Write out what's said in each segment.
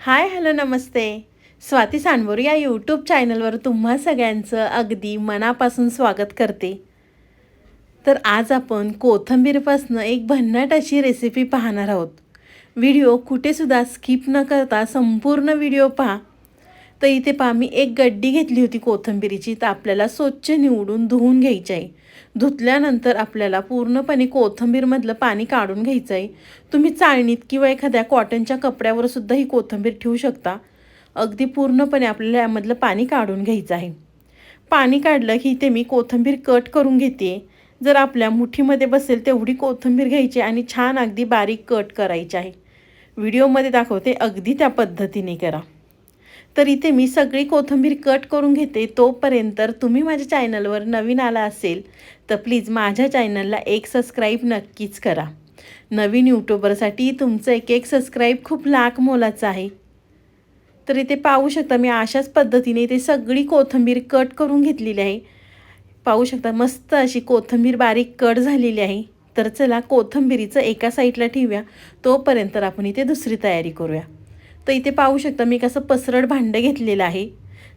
Hi hello नमस्ते. स्वाती सांडवोर या YouTube चॅनलवर तुम्हा सगळ्यांचं अगदी मनापासून स्वागत करते. तर आज आपण कोथिंबीरपासनं एक भन्नाट अशी रेसिपी पाहणार आहोत. व्हिडिओ कुठेसुद्धा स्किप न करता संपूर्ण व्हिडिओ पहा. तर इथे पहा मी एक गड्डी घेतली होती कोथिंबीरीची. तर आपल्याला स्वच्छ निवडून धुवून घ्यायची आहे. धुतल्यानंतर आपल्याला पूर्णपणे कोथिंबीरमधलं पाणी काढून घ्यायचं आहे. तुम्ही चाळणीत किंवा एखाद्या कॉटनच्या कपड्यावर सुद्धा ही कोथिंबीर ठेवू शकता. अगदी पूर्णपणे आपल्याला यामधलं पाणी काढून घ्यायचं आहे. पाणी काढलं की ते मी कोथिंबीर कट करून घेते. जर आपल्या मुठीमध्ये बसेल तेवढी कोथिंबीर घ्यायची आणि छान अगदी बारीक कट करायची आहे. व्हिडिओमध्ये दाखवते अगदी त्या पद्धतीने करा. तर इथे मी सगळी कोथिंबीर कट करून घेते. तोपर्यंत तुम्ही माझ्या चॅनलवर नवीन आला असेल तर प्लीज माझ्या चॅनलला एक सबस्क्राईब नक्कीच करा. नवीन यूट्यूबरसाठी तुमचं एक एक सबस्क्राईब खूप लाख मोलाचं आहे. तर इथे पाहू शकता मी अशाच पद्धतीने इथे सगळी कोथिंबीर कट करून घेतलेली आहे. पाहू शकता मस्त अशी कोथिंबीर बारीक कट झालेली आहे. तर चला कोथिंबीरीचं एका साईडला ठेवूया. तोपर्यंत आपण इथे दुसरी तयारी करूया. तर इथे पाहू शकता मी कसं पसरड भांडं घेतलेलं आहे.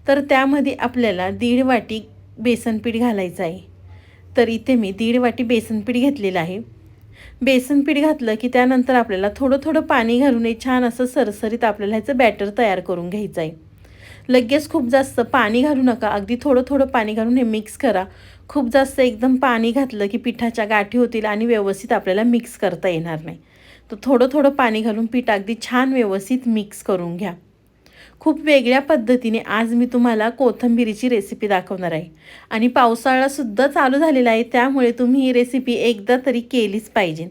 तर त्यामध्ये आपल्याला दीड वाटी बेसनपीठ घालायचं आहे. तर इथे मी दीड वाटी बेसनपीठ घेतलेलं आहे. बेसनपीठ घातलं की त्यानंतर आपल्याला थोडं थोडं पाणी घालून हे छान असं सरसरीत आपल्याला ह्याचं बॅटर तयार करून घ्यायचं आहे. लगेच खूप जास्त पाणी घालू नका. अगदी थोडं थोडं पाणी घालून हे मिक्स करा. खूप जास्त एकदम पाणी घातलं की पिठाच्या गाठी होतील आणि व्यवस्थित आपल्याला मिक्स करता येणार नाही. तर थोडं थोडं पाणी घालून पीठ अगदी छान व्यवस्थित मिक्स करून घ्या. खूप वेगळ्या पद्धतीने आज मी तुम्हाला कोथिंबिरीची रेसिपी दाखवणार आहे. आणि पावसाळासुद्धा चालू झालेला आहे त्यामुळे तुम्ही ही रेसिपी एकदा तरी केलीच पाहिजे.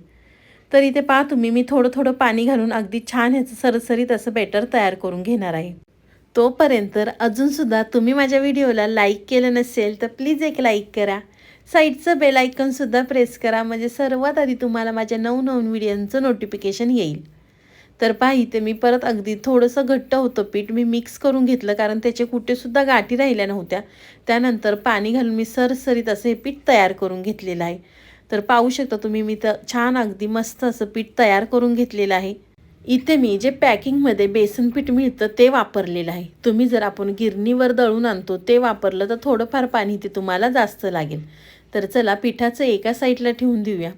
तर इथे पहा तुम्ही मी थोडं थोडं पाणी घालून अगदी छान ह्याचं सरसरीत असं बॅटर तयार करून घेणार आहे. तोपर्यंत अजूनसुद्धा तुम्ही माझ्या व्हिडिओला लाईक केलं नसेल तर प्लीज एक लाईक करा. साईडचं बेल आयकॉनसुद्धा प्रेस करा. म्हणजे सर्वात आधी तुम्हाला माझ्या नवनवीन व्हिडिओंचं नोटिफिकेशन येईल. तर पहा इथे मी परत अगदी थोडंसं घट्ट होतं पीठ. मी मिक्स करून घेतलं कारण त्याचे कुठेसुद्धा गाठी राहिल्या नव्हत्या. त्यानंतर पाणी घालून मी सरसरीत असं हे पीठ तयार करून घेतलेलं आहे. तर पाहू शकता तुम्ही मी तर छान अगदी मस्त असं पीठ तयार करून घेतलेलं आहे. इथे मी जे पॅकिंगमध्ये बेसन पीठ मिळतं ते वापरलेलं आहे. तुम्ही जर आपण गिरणीवर दळून आणतो ते वापरलं तर थोडंफार पाणी ते तुम्हाला जास्त लागेल. तर चला पिठाचं एका साईडला ठेवून देऊया.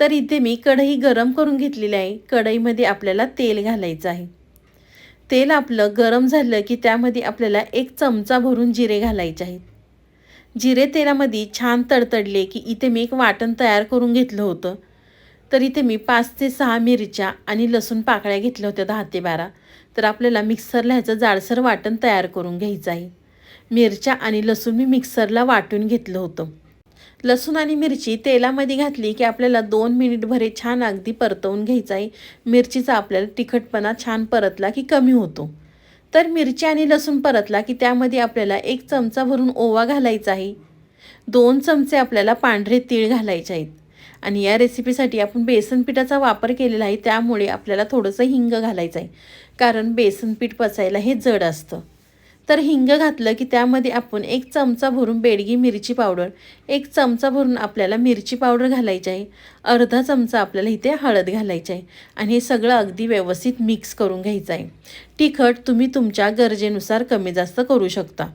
तर इथे मी कढई गरम करून घेतलेली आहे. कढईमध्ये आपल्याला तेल घालायचं आहे. तेल आपलं गरम झालं की त्यामध्ये आपल्याला एक चमचा भरून जिरे घालायचे आहेत. जिरे तेलामध्ये छान तडतडले की इथे मी एक वाटण तयार करून घेतलं होतं. तर इथे मी पाच ते सहा मिरच्या आणि लसूण पाकळ्या घेतल्या होत्या दहा ते बारा. तर आपल्याला मिक्सरला ह्याचं जाडसर वाटण तयार करून घ्यायचं आहे. मिरच्या आणि लसूण मी मिक्सरला वाटून घेतलं होतं. लसूण आणि मिरची तेलामध्ये घातली की आपल्याला दोन मिनिट भरे छान अगदी परतवून घ्यायचं आहे. मिरचीचा आपल्याला तिखटपणा छान परतला की कमी होतो. तर मिरची आणि लसूण परतला की त्यामध्ये आपल्याला एक चमचा भरून ओवा घालायचा आहे. दोन चमचे आपल्याला पांढरे तीळ घालायचे आहेत. आणि या रेसिपीसाठी आपण बेसन पिठाचा वापर केलेला आहे. त्यामुळे आपल्याला थोडंसं हिंग घालायचं आहे कारण बेसन पीठ पचायला हे जड असतं. तर हिंग घातलं की त्यामध्ये आपण एक चमचा भरून बेडगी मिरची पावडर एक चमचा भरून आपल्याला मिरची पावडर घालायची आहे अर्धा चमचा आपल्याला इथे हळद घालायची आहे आणि हे सगळं अगदी व्यवस्थित मिक्स करून घ्यायचं आहे तिखट तुम्ही तुमच्या गरजेनुसार कमी जास्त करू शकता.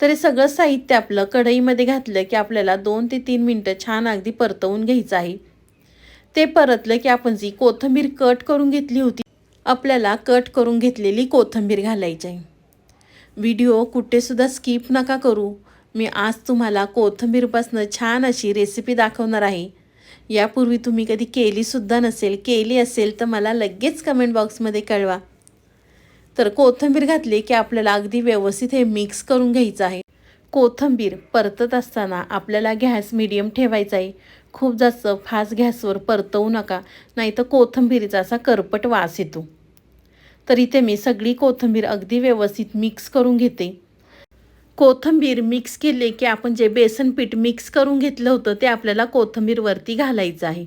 तर हे सगळं साहित्य आपलं कढईमध्ये घातलं की आपल्याला दोन ते तीन मिनटं छान अगदी परतवून घ्यायचं आहे. ते परतलं की आपण जी कोथिंबीर कट करून घेतली होती आपल्याला कट करून घेतलेली कोथिंबीर घालायची आहे. व्हिडिओ कुठेसुद्धा स्किप नका करू. मी आज तुम्हाला कोथिंबीरपासनं छान अशी रेसिपी दाखवणार आहे. यापूर्वी तुम्ही कधी केलीसुद्धा नसेल केली असेल तर मला लगेच कमेंट बॉक्समध्ये कळवा. तर कोथिंबीर घातली की आपल्याला अगदी व्यवस्थित हे मिक्स करून घ्यायचं आहे. कोथिंबीर परतत असताना आपल्याला गॅस मिडियम ठेवायचा आहे. खूप जास्त फास्ट गॅसवर परतवू नका नाही तर कोथंबीरीचा असा करपट वास येतो. तर इथे मी सगळी कोथिंबीर अगदी व्यवस्थित मिक्स करून घेते. कोथिंबीर मिक्स केले की आपण जे बेसन पीठ मिक्स करून घेतलं होतं ते आपल्याला कोथिंबीरवरती घालायचं आहे.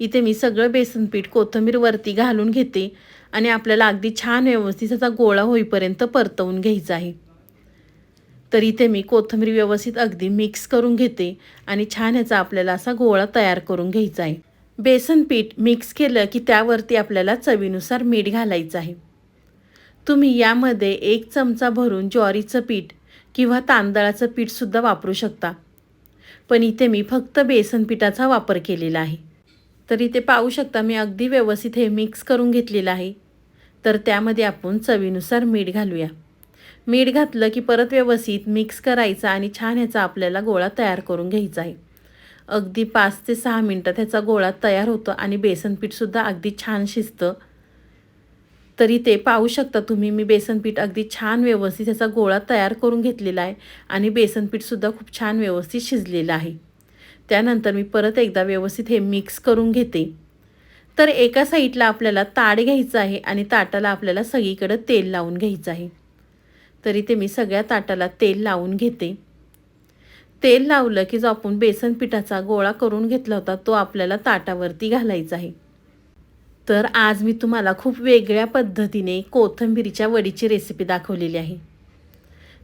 इथे मी सगळं बेसन पीठ कोथिंबीरवरती घालून घेते. आणि आपल्याला अगदी छान व्यवस्थित त्याचा गोळा होईपर्यंत परतवून घ्यायचा आहे. तर इथे मी कोथिंबीर व्यवस्थित अगदी मिक्स करून घेते आणि छान ह्याचा आपल्याला असा गोळा तयार करून घ्यायचा आहे. बेसन पीठ मिक्स केलं की त्यावरती आपल्याला चवीनुसार मीठ घालायचं आहे. तुम्ही यामध्ये एक चमचा भरून ज्वारीचं पीठ किंवा तांदळाचं पीठसुद्धा वापरू शकता. पण इथे मी फक्त बेसन पिठाचा वापर केलेला आहे. तर इथे पाहू शकता मी अगदी व्यवस्थित हे मिक्स करून घेतलेलं आहे. तर त्यामध्ये आपण चवीनुसार मीठ घालूया. मीठ घातलं की परत व्यवस्थित मिक्स करायचा आणि छान ह्याचा आपल्याला गोळा तयार करून घ्यायचा आहे. अगदी पाच ते सहा मिनटात ह्याचा गोळा तयार होतो आणि बेसनपीठसुद्धा अगदी छान शिजतं. तरी ते पाहू शकता तुम्ही मी बेसनपीठ अगदी छान व्यवस्थित ह्याचा गोळा तयार करून घेतलेला आहे आणि बेसनपीठसुद्धा खूप छान व्यवस्थित शिजलेलं आहे. त्यानंतर मी परत एकदा व्यवस्थित हे मिक्स करून घेते. तर एका साईडला आपल्याला ताट घ्यायचं आहे आणि ताटाला आपल्याला सगळीकडं तेल लावून घ्यायचं आहे. तरी ते मी सगळ्या ताटाला तेल लावून घेते. तेल लावलं की जो आपण बेसन पिठाचा गोळा करून घेतला होता तो आपल्याला ताटावरती घालायचा आहे. तर आज मी तुम्हाला खूप वेगळ्या पद्धतीने कोथंबीरीच्या वडीची रेसिपी दाखवलेली आहे.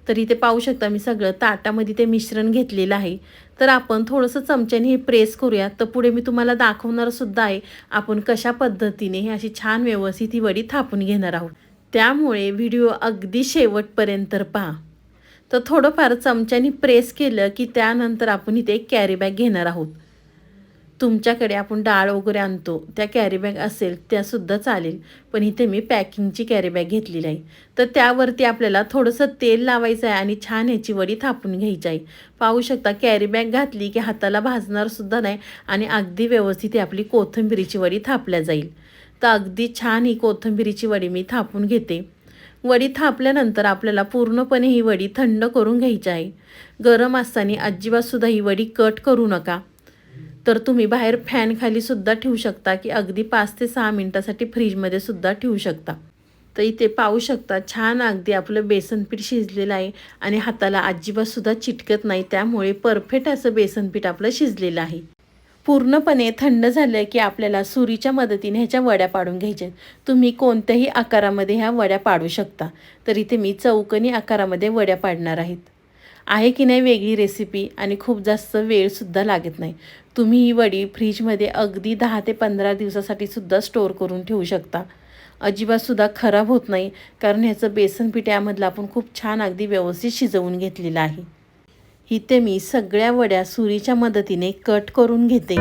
तर इथे पाहू शकता मी सगळं. ताटामध्ये ते मिश्रण घेतलेलं आहे. तर आपण थोडंसं चमच्याने हे प्रेस करूया. तर पुढे मी तुम्हाला दाखवणारसुद्धा आहे आपण कशा पद्धतीने ही अशी छान व्यवस्थित ही वडी थापून घेणार आहोत. त्यामुळे व्हिडिओ अगदी शेवटपर्यंत पहा. तर थोडंफार चमच्याने प्रेस केलं की त्यानंतर आपण इथे एक कॅरी बॅग घेणार आहोत. तुमच्याकडे आपण डाळ वगैरे आणतो त्या कॅरीबॅग असेल त्यासुद्धा चालेल. पण इथे मी पॅकिंगची कॅरीबॅग घेतलेली आहे तर त्यावरती आपल्याला थोडंसं तेल लावायचं आहे आणि छान ह्याची वडी थापून घ्यायची आहे. पाहू शकता कॅरीबॅग घातली की हाताला भाजणारसुद्धा नाही आणि अगदी व्यवस्थित ही आपली कोथिंबिरीची वडी थापल्या जाईल. तर अगदी छान ही कोथिंबिरीची वडी मी थापून घेते. वडी थापल्यानंतर आपल्याला पूर्णपणे ही वडी थंड करून घ्यायची आहे. गरम असताना अजिबातसुद्धा ही वडी कट करू नका. तर तुम्ही बाहेर फॅनखाली सुद्धा ठेवू शकता की अगदी पाच ते सहा मिनटासाठी फ्रीजमध्ये सुद्धा ठेवू शकता. तर इथे पाहू शकता छान अगदी आपलं बेसनपीठ शिजलेलं आहे आणि हाताला अजिबातसुद्धा चिटकत नाही त्यामुळे परफेक्ट असं बेसनपीठ आपलं शिजलेलं आहे. पूर्णपणे थंड झालं की आपल्याला सुरीच्या मदतीने ह्याच्या वड्या पाडून घ्यायच्या तुम्ही कोणत्याही आकारामध्ये ह्या वड्या पाडू शकता. तर इथे मी चौकनी आकारामध्ये वड्या पाडणार आहेत. आहे की नाही वेगळी रेसिपी आणि खूप जास्त वेळसुद्धा लागत नाही. तुम्ही ही वडी फ्रीजमध्ये अगदी दहा ते पंधरा दिवसासाठी सुद्धा स्टोअर करून ठेवू शकता. अजिबातसुद्धा खराब होत नाही कारण ह्याचं बेसन पीठ यामधलं आपण खूप छान अगदी व्यवस्थित शिजवून घेतलेलं आहे. इथे मी सगळ्या वड्या सुरीच्या मदतीने कट करून घेते.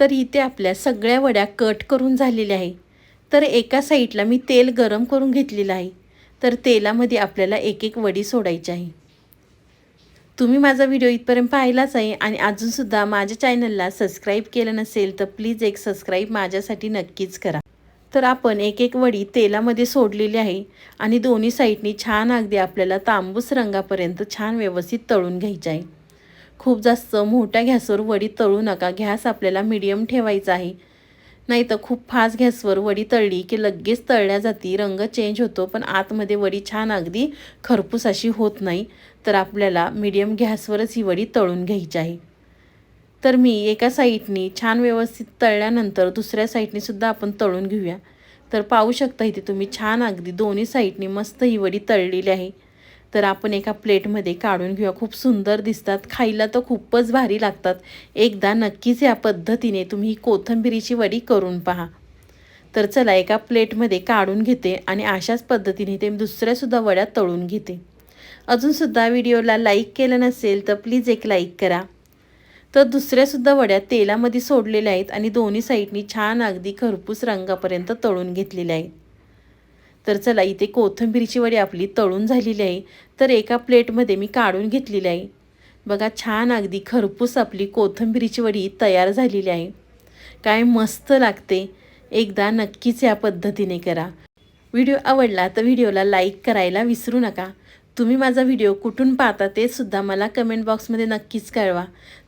तर इथे आपल्या सगळ्या वड्या कट करून झालेल्या आहे. तर एका साईडला मी तेल गरम करून घेतलेलं आहे. तर तेलामध्ये आपल्याला एक एक वडी सोडायची आहे. तुम्ही माझा व्हिडिओ इथपर्यंत पाहिलाच आहे आणि अजूनसुद्धा माझ्या चॅनलला सबस्क्राईब केलं नसेल तर प्लीज एक सबस्क्राईब माझ्यासाठी नक्कीच करा. तर आपण एक एक वडी तेलामध्ये सोडलेली आहे आणि दोन्ही साईडनी छान अगदी आपल्याला तांबूस रंगापर्यंत छान व्यवस्थित तळून घ्यायची आहे. खूप जास्त मोठ्या गॅसवर वडी तळू नका. गॅस आपल्याला मिडियम ठेवायचा आहे. नाही तर खूप फास्ट गॅसवर वडी तळली की लगेच तळल्या जाती. रंग चेंज होतो पण आतमध्ये वडी छान अगदी खरपूस अशी होत नाही. तर आपल्याला मीडियम गॅसवरच ही वडी तळून घ्यायची आहे. तर मी एका साईडनी छान व्यवस्थित तळल्यानंतर दुसऱ्या साईडनी सुद्धा आपण तळून घेऊया. तर पाहू शकता इथे तुम्ही छान अगदी दोन्ही साईडनी मस्त ही वडी तळलेली आहे. तर आपण एका प्लेटमध्ये काढून घेऊया. खूप सुंदर दिसतात. खायला तर खूपच भारी लागतात. एकदा नक्कीच या पद्धतीने तुम्ही कोथिंबिरीची वडी करून पहा. तर चला एका प्लेटमध्ये काढून घेते आणि अशाच पद्धतीने ते दुसऱ्यासुद्धा वड्या तळून घेते. अजूनसुद्धा व्हिडिओला लाईक केलं नसेल तर प्लीज एक लाईक करा. तर दुसऱ्यासुद्धा वड्या तेलामध्ये सोडलेल्या आहेत आणि दोन्ही साईडनी छान अगदी खरपूस रंगापर्यंत तळून घेतलेल्या आहेत. तर चला इथे कोथिंबीरची वडी आपली तळून झालेली आहे. तर एका प्लेटमध्ये मी काढून घेतलेली आहे. बघा छान अगदी खरपूस आपली कोथिंबीरीची वडी तयार झालेली आहे. काय मस्त लागते. एकदा नक्कीच या पद्धतीने करा. व्हिडिओ आवडला तर व्हिडिओला लाईक करायला विसरू नका. तुम्ही माझा व्हिडिओ कुठून पाहता ते सुद्धा मला कमेंट बॉक्समध्ये नक्कीच कळवा.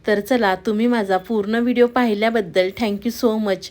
तर चला तुम्ही माझा पूर्ण व्हिडिओ पाहिल्याबद्दल थँक्यू सो मच.